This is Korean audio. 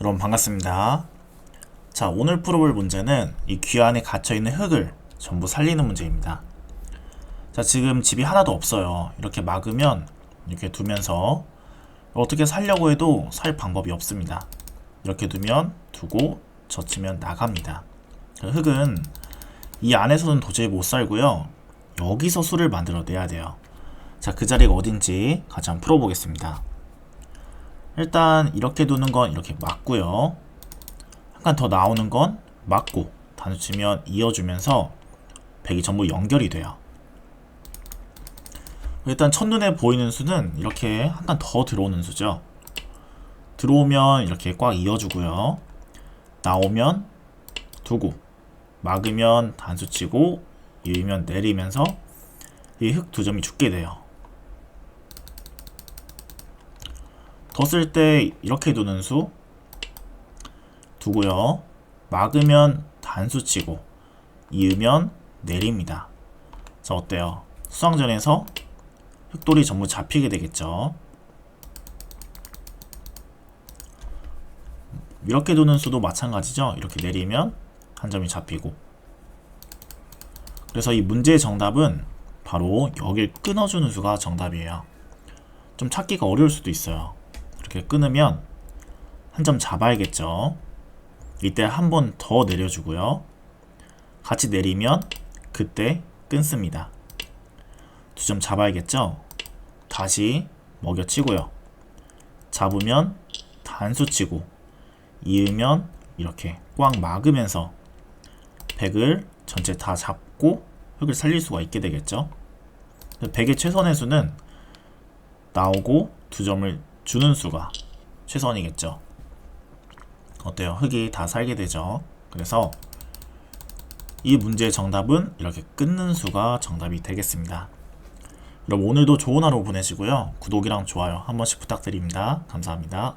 여러분 반갑습니다. 자, 오늘 풀어볼 문제는 이 귀 안에 갇혀있는 흙을 전부 살리는 문제입니다. 자, 지금 집이 하나도 없어요. 이렇게 막으면 이렇게 두면서 어떻게 살려고 해도 살 방법이 없습니다. 이렇게 두면 두고 젖히면 나갑니다. 그 흙은 이 안에서는 도저히 못 살고요. 여기서 수를 만들어내야 돼요. 자, 그 자리가 어딘지 같이 한번 풀어보겠습니다. 일단 이렇게 두는 건 이렇게 맞고요. 약간 더 나오는 건 맞고 단수치면 이어주면서 백이 전부 연결이 돼요. 일단 첫눈에 보이는 수는 이렇게 한 칸 더 들어오는 수죠. 들어오면 이렇게 꽉 이어주고요. 나오면 두고 막으면 단수치고 이으면 내리면서 이 흙 두 점이 죽게 돼요. 더쓸때 이렇게 두는 수 두고요. 막으면 단수 치고 이으면 내립니다. 자 어때요? 수상전에서 흑돌이 전부 잡히게 되겠죠. 이렇게 두는 수도 마찬가지죠. 이렇게 내리면 한 점이 잡히고 그래서 이 문제의 정답은 바로 여길 끊어주는 수가 정답이에요. 좀 찾기가 어려울 수도 있어요. 이렇게 끊으면 한 점 잡아야겠죠. 이때 한 번 더 내려주고요. 같이 내리면 그때 끊습니다. 두 점 잡아야겠죠. 다시 먹여치고요. 잡으면 단수 치고 이으면 이렇게 꽉 막으면서 백을 전체 다 잡고 흙을 살릴 수가 있게 되겠죠. 백의 최선의 수는 나오고 두 점을 주는 수가 최선이겠죠. 어때요? 흙이 다 살게 되죠. 그래서 이 문제의 정답은 이렇게 끊는 수가 정답이 되겠습니다. 여러분 오늘도 좋은 하루 보내시고요. 구독이랑 좋아요 한 번씩 부탁드립니다. 감사합니다.